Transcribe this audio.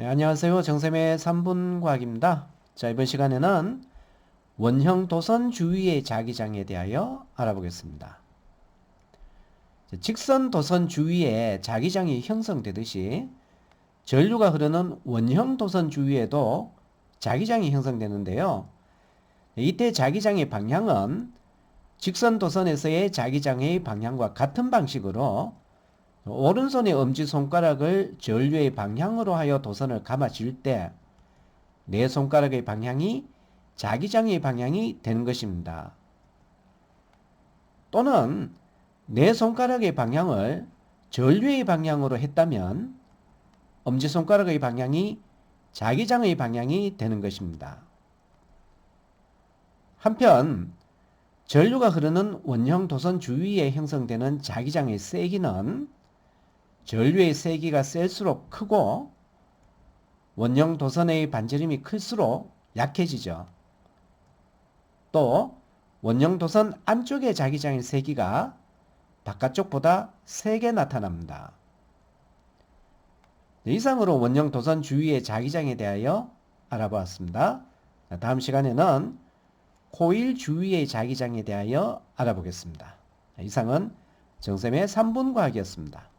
네, 안녕하세요. 정쌤의 3분 과학입니다. 자, 이번 시간에는 원형 도선 주위의 자기장에 대하여 알아보겠습니다. 자, 직선 도선 주위에 자기장이 형성되듯이 전류가 흐르는 원형 도선 주위에도 자기장이 형성되는데요. 이때 자기장의 방향은 직선 도선에서의 자기장의 방향과 같은 방식으로 오른손의 엄지손가락을 전류의 방향으로 하여 도선을 감아줄 때 내 손가락의 방향이 자기장의 방향이 되는 것입니다. 또는 내 손가락의 방향을 전류의 방향으로 했다면 엄지손가락의 방향이 자기장의 방향이 되는 것입니다. 한편 전류가 흐르는 원형 도선 주위에 형성되는 자기장의 세기는 전류의 세기가 셀수록 크고 원형 도선의 반지름이 클수록 약해지죠. 또 원형 도선 안쪽의 자기장의 세기가 바깥쪽보다 세게 나타납니다. 네, 이상으로 원형 도선 주위의 자기장에 대하여 알아보았습니다. 다음 시간에는 코일 주위의 자기장에 대하여 알아보겠습니다. 이상은 정쌤의 3분 과학이었습니다.